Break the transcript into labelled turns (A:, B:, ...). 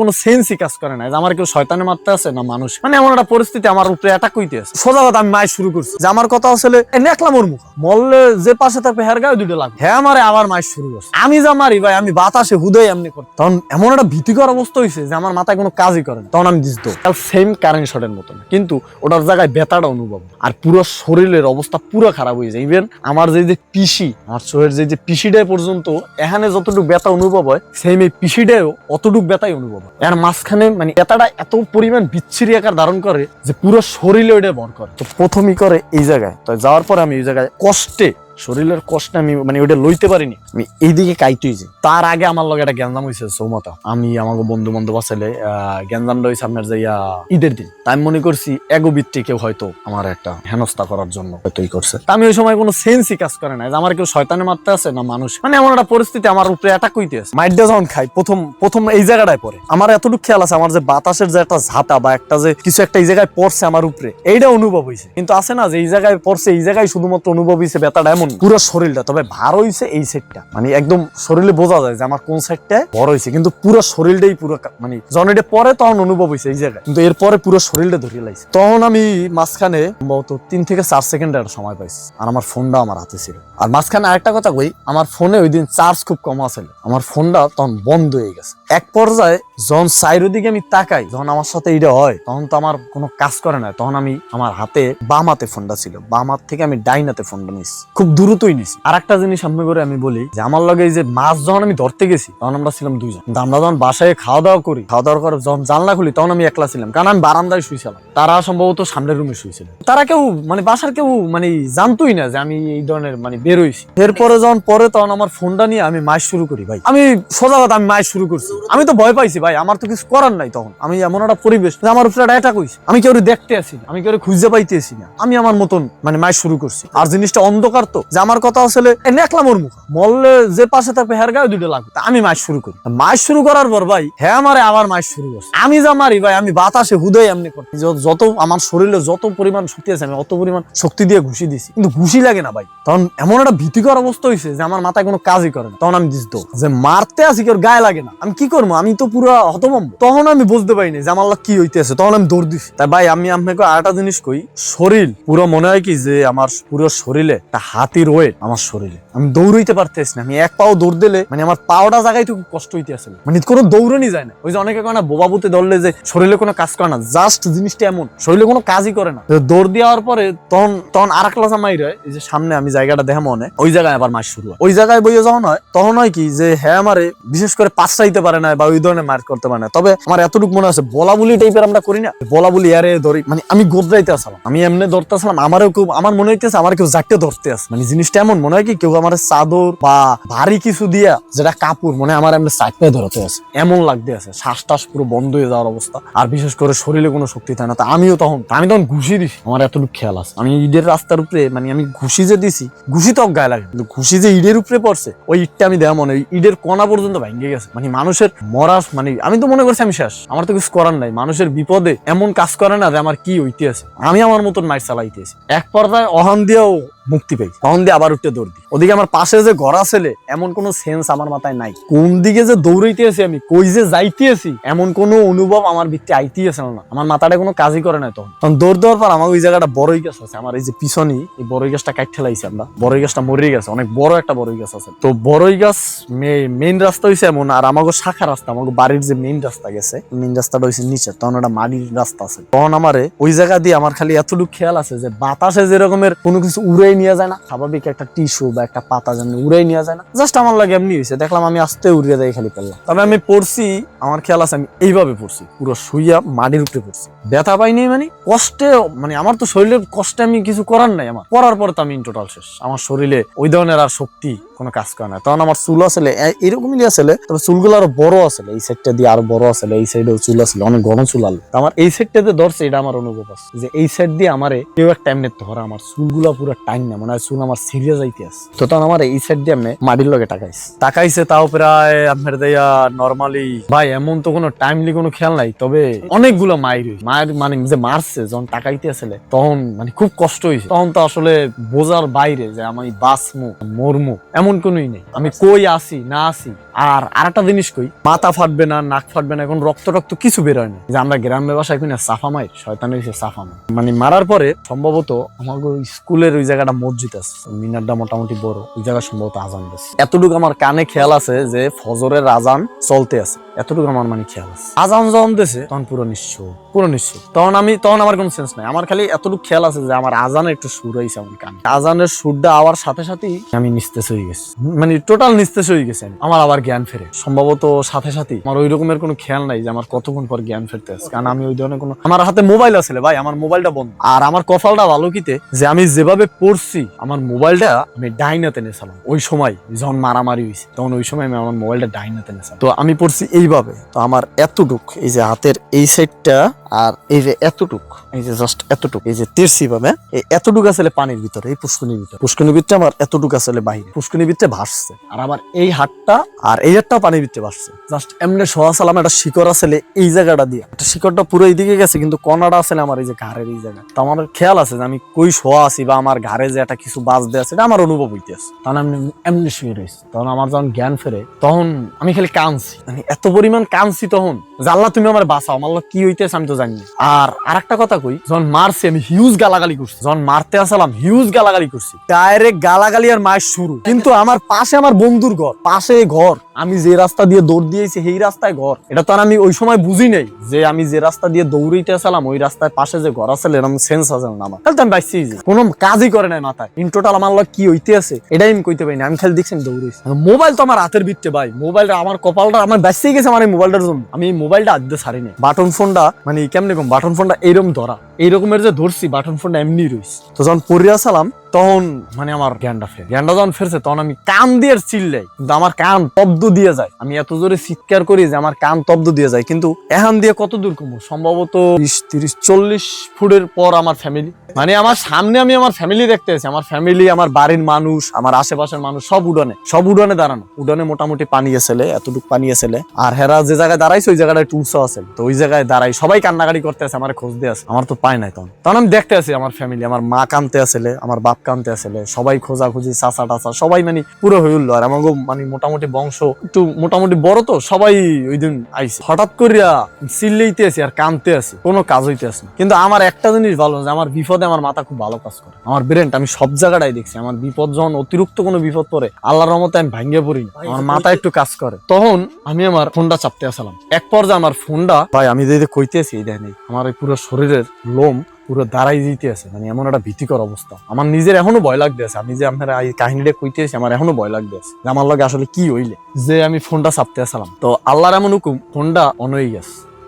A: কোনো সেন্সই কাজ করে না। আমার কেউ শয়তানে মারতে আছে না মানুষ মানে এমন একটা পরিস্থিতি আমার উপরে অ্যাটাক হইতে আছে সোজা কথা, আমি মাই শুরু করছি। যে আমার কথা আসলে এ নেকলা মোর মুখ। মরলে যে পাশে থাকবে হের গায়ে দুটো লাগবে। হ্যাঁ আমারে আবার মাই শুরু করছে। আমি যা মারি ভাই, আমি বাতাসে হুদয় এমনি করি তখন এমন একটা ভীতিকর অবস্থা হয়েছে যে আমার মাথায় কোনো কাজই করে না। তখন আমি দিস দো সেম কারেন্ট শটের মতো না। কিন্তু ওটার জায়গায় ব্যথাটা অনুভব আর পুরো শরীরের অবস্থা পুরো খারাপ হয়ে যায়। ইভেন আমার যে যে পিসি, আমার শরীরের যে যে পিসিটাই পর্যন্ত এখানে যতটুকু ব্যথা অনুভব হয় সেম এই পিসিটাও অতটুকু ব্যথাই অনুভব এর মাঝখানে মানে এটাটা এত পরিমাণ বিচ্ছিরি আকার ধারণ করে যে পুরো শরীরে ওটা বর করে। তো প্রথমই করে এই জায়গায়। তো যাওয়ার পরে আমি এই জায়গায় কষ্টে শরীরের কষ্ট আমি মানে ওটা লইতে পারিনি। আমি এইদিকে কাইতেই যে, তার আগে আমার লগে একটা গ্যাঞ্জাম হয়েছে সৌমতা। আমি আমাকে বন্ধু বান্ধব আসলে গ্যাঞ্জামটা হয়েছে আপনার যাইয়া ঈদের দিন। তাই মনে করছি এগো ভিত্তিক কেউ হয়তো আমার একটা হেনস্থা করার জন্য হয়তো ই করছে। আমি ওই সময় কোনো সেন্সই কাজ করে না আমার কেউ শয়তানে মারতে আছে না মানুষ। মানে এমন একটা পরিস্থিতি আমার উপরে অ্যাটাক হইতে আছে। মাইডটা যখন খাই, প্রথম প্রথম এই জায়গাটায় পড়ে। আমার এতটুকু খেয়াল আছে, আমার যে বাতাসের যে একটা ঝাঁটা বা একটা যে কিছু একটা এই জায়গায় পড়ছে আমার উপরে, এইটা অনুভব হয়েছে কিন্তু আছে না যে এই জায়গায় পড়ছে, এই জায়গায় শুধুমাত্র অনুভব হয়েছে ব্যথাটা এমন পুরো শরীরটা, তবে ভার হয়েছে এই সাইডটা মানে একদম শরীরে বোঝা যায় যে আমার কোন সাইডটা বড় হয়েছে কিন্তু পুরো শরীরটাই পুরো মানে যখন এটা পরে তখন অনুভব হয়েছে এই জায়গায়। কিন্তু এরপরে পুরো শরীরটা ধরিয়ে লাগছে তখন আমি মাঝখানে সম্ভবত তিন থেকে চার সেকেন্ডের একটা সময় পাইছি, আর আমার ফোনটা আমার হাতে ছিল। আর মাঝখানে আরেকটা কথা কই, আমার ফোনে ওই দিন চার্জ খুব কম আছিল। আমার ফোনটা তখন বন্ধ হয়ে গেছে। এক পর্যায়ে যখন সাইডের দিকে আমি তাকাই, যখন আমার সাথে এটা হয়, তখন তো আমার কোনো কাজ করে না। তখন আমি আমার হাতে বাম হাতে ফোনটা ছিল। বাম হাত থেকে আমি ডাইন হাতে ফোনটা নিছি খুব দ্রুতই নিছি আর একটা জিনিস সামনে করে আমি বলি যে, আমার লগে যে মাছ যখন আমি ধরতে গেছি, তখন আমরা ছিলাম দুইজন। কিন্তু আমরা যখন বাসায় খাওয়া দাওয়া করি খাওয়া দাওয়া করে যখন জানলা খুলি, তখন আমি একলা ছিলাম। কারণ আমি বারান্দায় শুয়েছিলাম তারা সম্ভবত সামনের রুমে শুয়েছিল তারা কেউ মানে বাসার কেউ মানে জানতোই না যে আমি এই ধরনের মানে বেরোইছি এরপরে যখন পরে তখন আমার ফোনটা নিয়ে আমি মাছ শুরু করি, ভাই। আমি সোজা কথা, আমি মাছ শুরু করছি। আমি তো ভয় পাইছি ভাই, আমার তো কিছু করার নাই তখন। আমি এমন একটা পরিবেশ আমার উপরে অ্যাটাক হয়েছে আমি কেউ দেখতে আসি আমি কেউ খুঁজে পাইতে আসি না। আমি আমার মতন মানে মাইস শুরু করছি। আর জিনিসটা অন্ধকার তো, যে আমার কথা আসলে এ নেকলা মোর মুখ। মরলে যে পাশে থাকবে, হের গায়ে দুটো লাগবে। আমি মাইস শুরু করি। মাইস শুরু করার পর ভাই হ্যাঁ আমারে আবার মাইস শুরু করছে। আমি যা মারি ভাই, আমি বাতাসে হুদয় এমনি করি। যত, আমার শরীরে যত পরিমাণ শক্তি আছে, আমি অত পরিমাণ শক্তি দিয়ে ঘুষি দিছি। কিন্তু ঘুষি লাগে না ভাই। তখন এমন একটা ভীতিকর অবস্থা হয়েছে যে আমার মাথায় কোনো কাজই করে না। তখন আমি দিস যে মারতে আসি কেউ গায়ে লাগে না। আমি কি করব? আমি তো পুরো হতভম্ব। তখন আমি বুঝতে পারিনি যে আমার কি হইতেছে। তখন আমি দৌড় দিছি। তাই ভাই, আমি আপনাকে আরেকটা জিনিস কই, শরীর পুরো মনে হয় কি যে আমার পুরো শরীরে একটা হাতির ওয়েট আমার শরীরে। আমি দৌড়াইতে পারতেছি না। আমি এক পাও দৌড় দিলে মানে আমার পাওটা জায়গায় তো কষ্ট হইতে আসলে মানে কোনো দৌড়ানি যায় না। ওই যে অনেকে কয় বোবাবুতে ধরলে যে শরীরে কোনো কাজ করে না। জাস্ট জিনিসটা এমন, শরীরে কোনো কাজই করে না। দৌড় দেওয়ার পরে তখন তখন আর একটা মাইর হয়, এই যে সামনে আমি জায়গাটা দেখা মনে ওই জায়গায় আবার মাছ শুরু হয়। ওই জায়গায় বইয়ে যখন হয়, তখন হয় কি যে হ্যাঁ আমারে বিশেষ করে পাঁচটাইতে পারে না বা ওই ধরনের মার করতে পারে না। তবে আমার এতটুকু মনে আছে বলা বলি টাইপের আমরা করি না। বলা বলি আরে ধরি মানে আমি গোবরাইতে আসলাম। আমি এমনি ধরতে আসলাম আমারও খুব, আমার মনে হইতেছে আমার কেউ জাকতে ধরতে আছে। মানে জিনিসটা এমন, মনে হয় কি কেউ আমার চাদর বা ভারী কিছু দিয়া যেটা কাপড় মানে আমার এমনি চাকতে ধরতে আছে। এমন লাগতে আছে শ্বাস টাস পুরো বন্ধ হয়ে যাওয়ার অবস্থা। আর বিশেষ করে শরীরে কোনো শক্তি থাকে না। তা আমিও তখন আমি তখন ঘুষি দিছি। আমার এতটুকু খেয়াল আছে। আমি ইটের রাস্তার উপরে মানে আমি ঘুষি যে দিছি, ঘুষি তো গায়ে লাগে কিন্তু ঘুষি যে ইটের উপরে পড়ছে, ওই ইটটা আমি দেওয়া মনে ইটের কণা পর্যন্ত ভেঙে গেছে। মানে মানুষের মরা মানে আমি তো মনে করছি আমি শেষ। আমার তো কিছু করার নাই। মানুষের বিপদে এমন কাজ করে না যে আমার কি আছে। আমি আমার মতন মাইর চালাইতেছি এক পর্দায় অহান দিয়েও মুক্তি পাই তখন দিয়ে আবার উঠতে দৌড় দিই। ওদিকে আমার পাশে যে ঘর ছেলে এমন কোনো সেন্স আমার মাথায় নাই। কোন দিকে যে দৌড়াইতে আছি আমি, কই যে যাইতেছি, এমন কোনো অনুভব আমার ভিত্তি আইতে আছে না। আমার মাথাটা কোনো কাজই করে না তখন। তখন দৌড় দেওয়ার পর আমার ওই জায়গাটা বড়ই গাছ আছে আমার এই যে পিছনই এই বড়ই গাছটা কাট ঠেলাইছি আমরা। বড়ই গাছটা মরে গেছে, অনেক বড় একটা বড়ই গাছ আছে। তো বড়ই গাছ মেইন রাস্তা হইছে এমন, আর আমাকে শাখা রাস্তা আমাকে বাড়ির যে মেইন রাস্তা গেছে মেইন রাস্তাটা হইছে নিচে, তখন একটা মাটির রাস্তা আছে। তখন আমারে ওই জায়গা দিয়ে আমার খালি এতটুকু খেয়াল আছে যে বাতাসে যে রকমের কোনো কিছু উড়াই নিয়ে যায় না। স্বাভাবিক একটা টিস্যু বা একটা পাতা যেন উড়াই নিয়ে যায় না। জাস্ট আমার লাগে এমনি হয়েছে দেখলাম আমি আস্তে উড়িয়ে দেয় খালি তবে আমি পড়ছি, আমার খেয়াল আছে আমি এইভাবে পড়ছি। পুরো শুইয়া মাটির উপরে পড়ছি। ব্যথা পাইনি মানে কষ্টে মানে আমার তো শরীরের কষ্টে আমি কিছু করার নাই আমার। পড়ার পরে তো আমি টোটাল শেষ। আমার শরীরে ওই ধরনের আর শক্তি কোনো কাজ করে না। তখন আমার চুল আসলে এরকমই আসলে, তবে চুলগুলো আরও বড় আসলে। এই সাইডটা দিয়ে আরও বড় আসলে, এই সাইডেও চুল আসলে, অনেক ঘন চুল আলো। আমার এই সাইডটাতে ধরছে, এটা আমার অনুভব আছে। যে এই সাইড দিয়ে আমারে কেউ একটা এমনি ধরা, আমার চুলগুলো পুরো টাইম না, মনে হয় চুল আমার সিরিয়াস আছে। তো তখন আমার এই সাইড দিয়ে এমনি মাটির লগে টাকাইছে টাকাইছে তাও প্রায় আপনার দেয়া নর্মালি ভাই, এমন তো কোনো টাইমলি কোনো খেয়াল নাই, তবে অনেকগুলো মায়ের মায়ের মানে যে মারছে, যখন টাকাইতে আসলে, তখন মানে খুব কষ্ট হয়েছে। তখন তো আসলে বোঝার বাইরে যে আমি বাঁচমু, মরমু, এমন কোনোই নেই। আমি কই আসি না আসি আর আরেকটা জিনিস কই, মাথা ফাটবে না, নাক ফাটবে না, এখন রক্ত রক্ত কিছু বেরোয় না। যে আমরা গ্রামে বাসায় কই না সাফা মাই শয়তান সাফা মাই মানে মারার পরে সম্ভবত আমাকে স্কুলের ওই জায়গাটা মসজিদ আছে মিনারটা মোটামুটি বড়। ওই জায়গা সম্ভবত আজান দিচ্ছে এতটুকু আমার কানে খেয়াল আছে যে ফজরের আজান চলতে আছে। এতটুকু আমার মানে খেয়াল আছে। আজান যখন দিয়েছে, তখন পুরো নিশ্চয় পুরো নিশ্চয় তখন আমি, তখন আমার কোনো সেন্স নাই। আমার খালি এতটুকু খেয়াল আছে যে আমার আজানের একটু সুর হয়েছে আমার কানে। আজানের সুরটা আওয়ার সাথে সাথেই আমি নিস্তেজ হয়ে গেছি। মানে টোটাল নিস্তেজ হয়ে গেছে আমার আবার জ্ঞান ফেরে। সম্ভবত সাথে সাথেই আমার ওই রকমের কোনো খেয়াল নাই যে আমার কতক্ষণ পর জ্ঞান ফেরতে আছে। কারণ আমি ওই ধরনের কোনো আমার হাতে মোবাইল আছে ভাই, আমার মোবাইলটা বন্ধ। আর আমার কপালটা ভালো কিতে যে আমি যেভাবে পড়ছি আমার মোবাইলটা আমি ডাইনাতে নেশালাম ওই সময় যখন মারামারি হয়েছে তখন ওই সময় আমি আমার মোবাইলটা ডাইনাতে নেশালাম তো আমি পড়ছি এইভাবে। তো আমার এতটুক, এই যে হাতের এই সাইডটা আর এই যে এতটুক, এই যে জাস্ট এতটুক, এই যে তেরসি ভাবে, এই এতটুক আসলে পানির ভিতরে, এই পুষ্কনির ভিতরে। পুষ্কনির ভিতরে আমার এতটুক আসলে বাইরে পুষ্কনির ভিতরে ভাসছে। আর আমার এই হাতটা আর এই হাতটাও পানির ভিতরে ভাসছে। জাস্ট এমনি সোয়া সালাম, একটা শিকড় আসলে এই জায়গাটা দিয়ে। একটা শিকড়টা পুরো এইদিকে গেছে, কিন্তু কনাটা আসলে আমার এই যে ঘাড়ের এই জায়গা তো আমার খেয়াল আছে যে আমি কই শোয়া আছি বা আমার ঘাড়ে যে একটা কিছু বাজ আছে, এটা আমার অনুভব হইতে আছে তখন আমি এমনি শুয়ে রয়েছি তখন আমার যখন জ্ঞান ফেরে, তখন আমি খালি কাঁদছি। আমি এত পরিমাণ কাঁদছি তখন, যে আল্লাহ তুমি আমার বাঁচাও। আমার কি হইতেছে আমি তো জানি না। আর আরেকটা কথা কই, যখন মারছি আমি হিউজ গালাগালি করছি। যখন মারতে আসলাম হিউজ গালাগালি করছি। ডাইরেক্ট গালাগালি আর মায়ের শুরু। কিন্তু আমার পাশে আমার বন্ধুর ঘর, পাশে ঘর। আমি যে রাস্তা দিয়ে দৌড় দিয়েছি, সেই রাস্তায় ঘর। এটা তো আর আমি ওই সময় বুঝি নাই যে আমি যে রাস্তা দিয়ে দৌড়িতে আসলাম, ওই রাস্তায় পাশে যে ঘর আছে এরকম সেন্স আছে না আমার। তাহলে আমি বাইসি কোনো কাজই করে নাই মাথায়। ইন টোটাল আমার লগ কি হইতে আছে, এটাই আমি কইতে পারি না আমি খালি দেখছি আমি মোবাইল তো আমার হাতের বিটতে ভাই। মোবাইলটা আমার কপালটা, আমার বাইসেই গেছে আমার এই মোবাইলটার জন্য। আমি এই মোবাইলটা ছাড়ি নাই। বাটন ফোনটা মানে কেমনে কম বাটন ফোনটা এইরকম ধরা। এইরকমের যে ধরছি বাটন ফোনটা এমনি রইছে। তো যখন পড়িয়া সালাম তখন মানে আমার জ্ঞানটা ফের জ্ঞানটা যখন ফেরছে, তখন আমি কান দিয়ে চিল্লাই। কিন্তু আমার কান তব্দ দিয়ে যায়। আমি এত জোরে চিৎকার করি যে আমার কান তব্দ দিয়ে যায়। কিন্তু এখান দিয়ে কত দূর কমবো? সম্ভবত বিশ, তিরিশ, চল্লিশ ফুটের পর আমার ফ্যামিলি মানে আমার সামনে আমি আমার ফ্যামিলি দেখতে আছি আমার ফ্যামিলি আমার বাড়ির মানুষ, আমার আশেপাশের মানুষ সব উডানে। সব উডানে দাঁড়ানো। উডানে মোটামুটি পানি এসেলে এতটুকু পানি এসেলে আর হেরা যে জায়গায় দাঁড়াইছে, ওই জায়গাটায় টুলসা আছে তো ওই জায়গায় দাঁড়াই সবাই কান্নাকাটি করতে আছে আমার খোঁজ দিয়ে আছে। আমার তো পায় নাই তখন। তখন আমি দেখতে আছি আমার ফ্যামিলি আমার মা কানতে আসলে আমার বাপ কানতে আসলে সবাই খোঁজাখুঁজি চাচা টাচা সবাই মানে পুরো হয়ে উঠল। আর আমাকে মানে মোটামুটি বংশ একটু মোটামুটি বড় তো সবাই ওই দিন আইসে হঠাৎ করিয়া চিল্লেইতে আছি আর কানতে আছি কোনো কাজ হইতে আসে না। কিন্তু আমার একটা জিনিস ভালো যে আমার বিপদে আমার মাথা খুব ভালো কাজ করে। আমার ব্রেনটা আমি সব জায়গাটাই দেখছি। আমার বিপদ যখন অতিরিক্ত কোনো বিপদ পড়ে আল্লাহর রহমতে আমি ভাঙ্গে পড়ি। আমার মাথা একটু কাজ করে। তখন আমি আমার ফোনটা চাপতে আসলাম। এক পর্যায়ে আমার ফোনটা ভাই আমি যে কইতেছি এই দেখেন আমার এই পুরো শরীরের লোম পুরো দাঁড়াই দিতে আছে। মানে এমন একটা ভীতিকর অবস্থা। আমার নিজের এখনও ভয় লাগতে আছে। আমি যে আপনার এই কাহিনীটা কইতে আছি আমার এখনও ভয় লাগতে আছে। আমার লগে আসলে কি হইলে? যে আমি ফোনটা চাপতে আসলাম। তো আল্লাহর এমন হুকুম, ফোনটা অন হয়ে গেছে।